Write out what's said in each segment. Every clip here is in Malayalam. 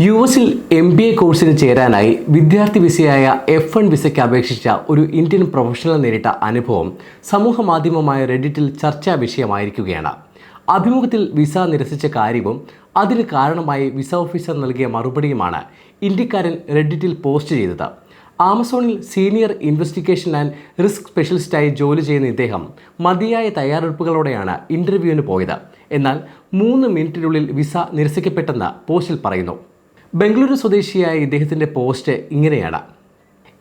യു എസിൽ എം ബി എ കോഴ്സിന് ചേരാനായി വിദ്യാർത്ഥി വിസയായ എഫ് വൺ വിസയ്ക്ക് അപേക്ഷിച്ച ഒരു ഇന്ത്യൻ പ്രൊഫഷണൽ നേരിട്ട അനുഭവം സമൂഹ മാധ്യമമായ റെഡിറ്റിൽ ചർച്ചാ വിഷയമായിരിക്കുകയാണ്. അഭിമുഖത്തിൽ വിസ നിരസിച്ച കാര്യവും അതിന് കാരണമായി വിസ ഓഫീസർ നൽകിയ മറുപടിയുമാണ് ഇന്ത്യക്കാരൻ റെഡിറ്റിൽ പോസ്റ്റ് ചെയ്തത്. ആമസോണിൽ സീനിയർ ഇൻവെസ്റ്റിഗേഷൻ ആൻഡ് റിസ്ക് സ്പെഷ്യലിസ്റ്റായി ജോലി ചെയ്യുന്ന ഇദ്ദേഹം മതിയായ തയ്യാറെടുപ്പുകളോടെയാണ് ഇന്റർവ്യൂവിന് പോയത്. എന്നാൽ മൂന്ന് മിനിറ്റിനുള്ളിൽ വിസ നിരസിക്കപ്പെട്ടെന്ന് പോസ്റ്റിൽ പറയുന്നു. ബംഗളൂരു സ്വദേശിയായ ഇദ്ദേഹത്തിന്റെ പോസ്റ്റ് ഇങ്ങനെയാണ്.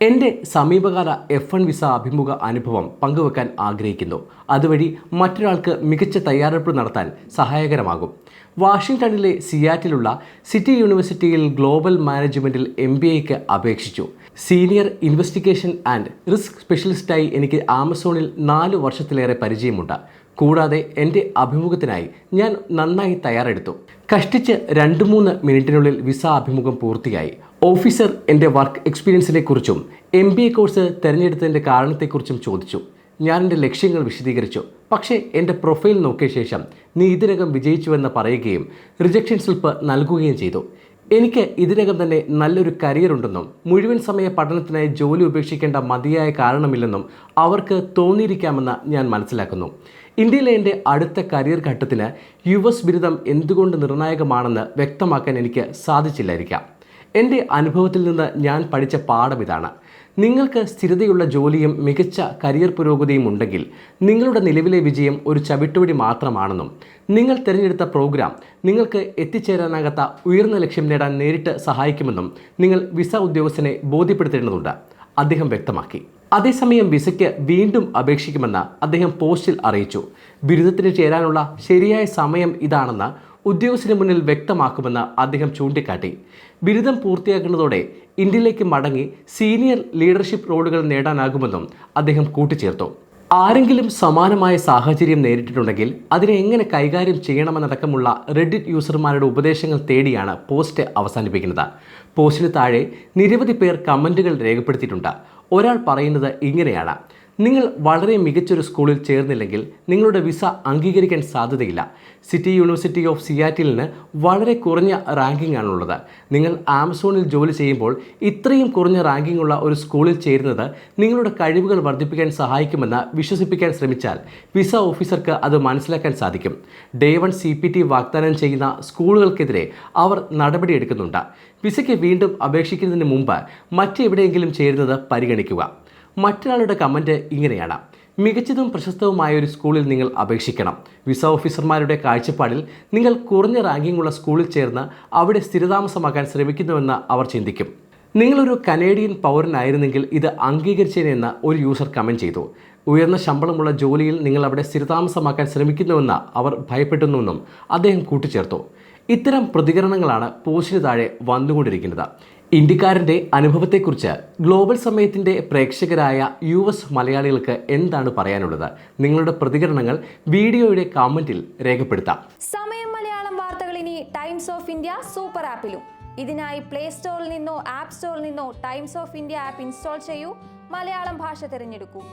എന്റെ സമീപകാല എഫ് വിസ അഭിമുഖ അനുഭവം പങ്കുവെക്കാൻ ആഗ്രഹിക്കുന്നു. അതുവഴി മറ്റൊരാൾക്ക് മികച്ച തയ്യാറെടുപ്പ് നടത്താൻ സഹായകരമാകും. വാഷിംഗ്ടണിലെ സിയാറ്റിലുള്ള സിറ്റി യൂണിവേഴ്സിറ്റിയിൽ ഗ്ലോബൽ മാനേജ്മെന്റിൽ എം ബി എക്ക് അപേക്ഷിച്ചു. സീനിയർ ഇൻവെസ്റ്റിഗേഷൻ ആൻഡ് റിസ്ക് സ്പെഷ്യലിസ്റ്റായി എനിക്ക് ആമസോണിൽ നാല് വർഷത്തിലേറെ പരിചയമുണ്ട്. കൂടാതെ എന്റെ അഭിമുഖത്തിനായി ഞാൻ നന്നായി തയ്യാറെടുത്തു. കഷ്ടിച്ച് രണ്ട് മൂന്ന് മിനിറ്റിനുള്ളിൽ വിസ അഭിമുഖം പൂർത്തിയായി. ഓഫീസർ എന്റെ വർക്ക് എക്സ്പീരിയൻസിനെ കുറിച്ചും എം ബി എ കോഴ്സ് തിരഞ്ഞെടുത്തതിന്റെ കാരണത്തെക്കുറിച്ചും ചോദിച്ചു. ഞാൻ എന്റെ ലക്ഷ്യങ്ങൾ വിശദീകരിച്ചു. പക്ഷേ എന്റെ പ്രൊഫൈൽ നോക്കിയ ശേഷം നീ ഇതിനകം വിജയിച്ചുവെന്ന് പറയുകയും റിജക്ഷൻ സ്ലിപ്പ് നൽകുകയും ചെയ്തു. എനിക്ക് ഇതിനകം തന്നെ നല്ലൊരു കരിയർ ഉണ്ടെന്നും മുഴുവൻ സമയ പഠനത്തിനായി ജോലി ഉപേക്ഷിക്കേണ്ട മതിയായ കാരണമില്ലെന്നും അവർക്ക് തോന്നിയിരിക്കാമെന്ന് ഞാൻ മനസ്സിലാക്കുന്നു. ഇന്ത്യയിലെ എന്റെ അടുത്ത കരിയർ ഘട്ടത്തിന് യു എസ് ബിരുദം എന്തുകൊണ്ട് നിർണായകമാണെന്ന് വ്യക്തമാക്കാൻ എനിക്ക് സാധിച്ചില്ലായിരിക്കാം. എന്റെ അനുഭവത്തിൽ നിന്ന് ഞാൻ പഠിച്ച പാഠം ഇതാണ്. നിങ്ങൾക്ക് സ്ഥിരതയുള്ള ജോലിയും മികച്ച കരിയർ പുരോഗതിയും ഉണ്ടെങ്കിൽ നിങ്ങളുടെ നിലവിലെ വിജയം ഒരു ചവിട്ടുപടി മാത്രമാണെന്നും നിങ്ങൾ തിരഞ്ഞെടുത്ത പ്രോഗ്രാം നിങ്ങൾക്ക് എത്തിച്ചേരാനാകാത്ത ഉയർന്ന ലക്ഷ്യം നേടാൻ നേരിട്ട് സഹായിക്കുമെന്നും നിങ്ങൾ വിസ ഉദ്യോഗസ്ഥനെ ബോധ്യപ്പെടുത്തേണ്ടതുണ്ട് അദ്ദേഹം വ്യക്തമാക്കി. അതേസമയം വിസയ്ക്ക് വീണ്ടും അപേക്ഷിക്കുമെന്ന് അദ്ദേഹം പോസ്റ്റിൽ അറിയിച്ചു. ബിരുദത്തിന് ചേരാനുള്ള ശരിയായ സമയം ഇതാണെന്ന് ഉദ്യോഗസ്ഥന് മുന്നിൽ വ്യക്തമാക്കുമെന്ന് അദ്ദേഹം ചൂണ്ടിക്കാട്ടി. ബിരുദം പൂർത്തിയാക്കുന്നതോടെ ഇന്ത്യയിലേക്ക് മടങ്ങി സീനിയർ ലീഡർഷിപ്പ് റോളുകൾ നേടാനാകുമെന്നും അദ്ദേഹം കൂട്ടിച്ചേർത്തു. ആരെങ്കിലും സമാനമായ സാഹചര്യം നേരിട്ടിട്ടുണ്ടെങ്കിൽ അതിനെ എങ്ങനെ കൈകാര്യം ചെയ്യണമെന്നടക്കമുള്ള റെഡിറ്റ് യൂസർമാരുടെ ഉപദേശങ്ങൾ തേടിയാണ് പോസ്റ്റ് അവസാനിപ്പിക്കുന്നത്. പോസ്റ്റിന് താഴെ നിരവധി പേർ കമന്റുകൾ രേഖപ്പെടുത്തിയിട്ടുണ്ട്. ഒരാൾ പറയുന്നത് ഇങ്ങനെയാണ്. നിങ്ങൾ വളരെ മികച്ചൊരു സ്കൂളിൽ ചേർന്നില്ലെങ്കിൽ നിങ്ങളുടെ വിസ അംഗീകരിക്കാൻ സാധ്യതയില്ല. സിറ്റി യൂണിവേഴ്സിറ്റി ഓഫ് സിയാറ്റിലിന് വളരെ കുറഞ്ഞ റാങ്കിംഗ് ആണുള്ളത് നിങ്ങൾ ആമസോണിൽ ജോലി ചെയ്യുമ്പോൾ ഇത്രയും കുറഞ്ഞ റാങ്കിംഗ് ഉള്ള ഒരു സ്കൂളിൽ ചേരുന്നത് നിങ്ങളുടെ കഴിവുകൾ വർദ്ധിപ്പിക്കാൻ സഹായിക്കുമെന്ന് വിശ്വസിപ്പിക്കാൻ ശ്രമിച്ചാൽ വിസ ഓഫീസർക്ക് അത് മനസ്സിലാക്കാൻ സാധിക്കും. Day one C P T വാഗ്ദാനം ചെയ്യുന്ന സ്കൂളുകൾക്കെതിരെ അവർ നടപടിയെടുക്കുന്നുണ്ട്. വിസയ്ക്ക് വീണ്ടും അപേക്ഷിക്കുന്നതിന് മുമ്പ് മറ്റെവിടെയെങ്കിലും ചേരുന്നത് പരിഗണിക്കുക. മറ്റൊരാളുടെ കമന്റ് ഇങ്ങനെയാണ്. മികച്ചതും പ്രശസ്തവുമായ ഒരു സ്കൂളിൽ നിങ്ങൾ അപേക്ഷിക്കണം. വിസ ഓഫീസർമാരുടെ കാഴ്ചപ്പാടിൽ നിങ്ങൾ കുറഞ്ഞ റാങ്കിംഗ് ഉള്ള സ്കൂളിൽ ചേർന്ന് അവിടെ സ്ഥിരതാമസമാക്കാൻ ശ്രമിക്കുന്നുവെന്ന് അവർ ചിന്തിക്കും. നിങ്ങളൊരു കനേഡിയൻ പൗരനായിരുന്നെങ്കിൽ ഇത് അംഗീകരിച്ചേനെന്ന് ഒരു യൂസർ കമന്റ് ചെയ്തു. ഉയർന്ന ശമ്പളമുള്ള ജോലിയിൽ നിങ്ങൾ അവിടെ സ്ഥിരതാമസമാക്കാൻ ശ്രമിക്കുന്നുവെന്ന് അവർ ഭയപ്പെട്ടുന്നുവെന്നും അദ്ദേഹം കൂട്ടിച്ചേർത്തു. ഇത്തരം പ്രതികരണങ്ങളാണ് പോസ്റ്റിന് താഴെ വന്നുകൊണ്ടിരിക്കുന്നത്. ഇന്ത്യക്കാരന്റെ അനുഭവത്തെക്കുറിച്ച് ഗ്ലോബൽ സമയത്തിന്റെ പ്രേക്ഷകരായ യു എസ് മലയാളികൾക്ക് എന്താണ് പറയാനുള്ളത്? നിങ്ങളുടെ പ്രതികരണങ്ങൾ വീഡിയോയുടെ കമന്റിൽ രേഖപ്പെടുത്താം. സമയം മലയാളം വാർത്തകൾ ഇനി ടൈംസ് ഓഫ് ഇന്ത്യ സൂപ്പർ ആപ്പിലും ഇതിനായി പ്ലേ സ്റ്റോറിൽ നിന്നോ ആപ്പ് സ്റ്റോറിൽ നിന്നോ Times of India app install ചെയ്യൂ. മലയാളം ഭാഷ തിരഞ്ഞെടുക്കൂ.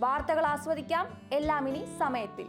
വാർത്തകൾ ആസ്വദിക്കാം. എല്ലാം ഇനി സമയത്തിൽ.